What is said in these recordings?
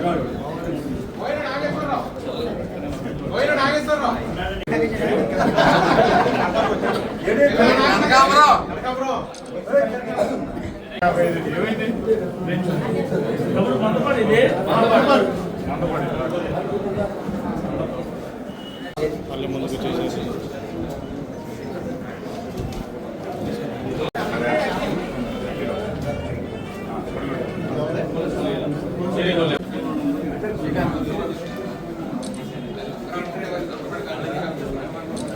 Gracias.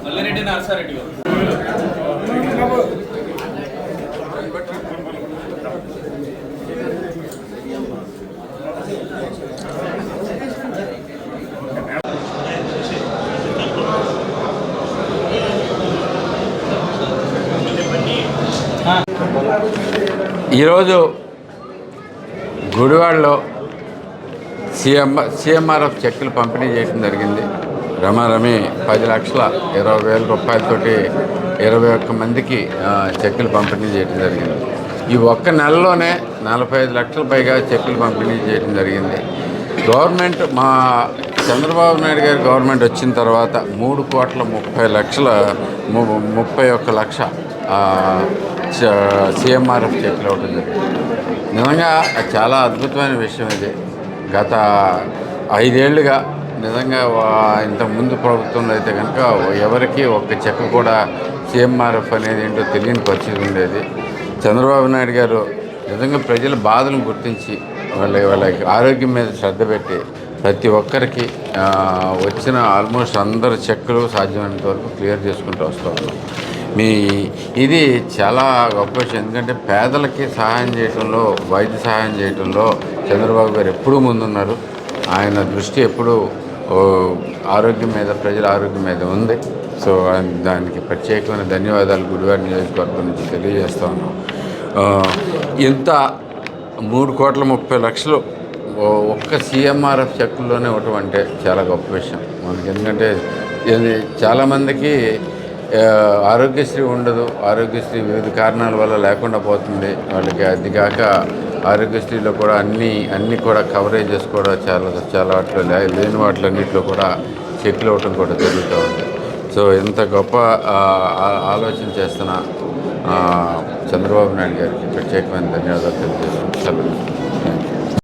Mallareddy Narasa Reddy గారు ఈరోజు గుడివాడలో సీఎం సీఎంఆర్ఎఫ్ చెక్కులు పంపిణీ చేయడం జరిగింది. రమారమి పది లక్షల ఇరవై వేల రూపాయలతోటి ఇరవై ఒక్క మందికి చెక్కులు పంపిణీ చేయడం జరిగింది. ఈ ఒక్క నెలలోనే నలభై ఐదు లక్షల పైగా చెక్కులు పంపిణీ చేయడం జరిగింది. గవర్నమెంట్ మా చంద్రబాబు నాయుడు గారి గవర్నమెంట్ వచ్చిన తర్వాత మూడు కోట్ల ముప్పై లక్షల ము- ముప్పై ఒక్క లక్ష సీఎంఆర్ఎఫ్ uh, చేతిలో ఉంటుంది. నిజంగా చాలా అద్భుతమైన విషయం ఇది. గత ఐదేళ్ళుగా నిజంగా ఇంతకుముందు ప్రభుత్వంలో అయితే కనుక ఎవరికి ఒక్క చెక్క కూడా సీఎంఆర్ఎఫ్ అనేది ఏంటో తెలియని పరిస్థితి ఉండేది. చంద్రబాబు నాయుడు గారు నిజంగా ప్రజల బాధలను గుర్తించి వాళ్ళ వాళ్ళకి ఆరోగ్యం మీద శ్రద్ధ పెట్టి ప్రతి ఒక్కరికి వచ్చిన ఆల్మోస్ట్ అందరు చెక్కులు సాధ్యమైనంత వరకు క్లియర్ చేసుకుంటూ వస్తూ ఉన్నాం. మీ ఇది చాలా గొప్ప విషయం. ఎందుకంటే పేదలకి సహాయం చేయడంలో వైద్య సహాయం చేయడంలో చంద్రబాబు గారు ఎప్పుడూ ముందున్నారు. ఆయన దృష్టి ఎప్పుడూ ఆరోగ్యం మీద ప్రజల ఆరోగ్యం మీద ఉంది. సో ఆయన దానికి ప్రత్యేకమైన ధన్యవాదాలు గుడివారి నియోజకవర్గం నుంచి తెలియజేస్తా ఉన్నాం. ఇంత మూడు కోట్ల ముప్పై లక్షలు ఒక్క సీఎంఆర్ఎఫ్ చెక్కుల్లోనే ఇవ్వటం అంటే చాలా గొప్ప విషయం. మనకి ఎందుకంటే ఇది చాలామందికి ఆరోగ్యశ్రీ ఉండదు. ఆరోగ్యశ్రీ వివిధ కారణాల వల్ల లేకుండా పోతుంది. వాళ్ళకి అది కాక ఆరోగ్యశ్రీలో కూడా అన్ని అన్ని కూడా కవరేజెస్ కూడా చాలా చాలా వాటిలో లే- లేని వాటిలన్నింటిలో కూడా చెక్కులు అవ్వటం కూడా జరుగుతూ ఉంది. సో ఇంత గొప్ప ఆలోచన చేస్తున్న చంద్రబాబు నాయుడు గారికి ప్రత్యేకమైన ధన్యవాదాలు తెలియజేస్తున్నాను.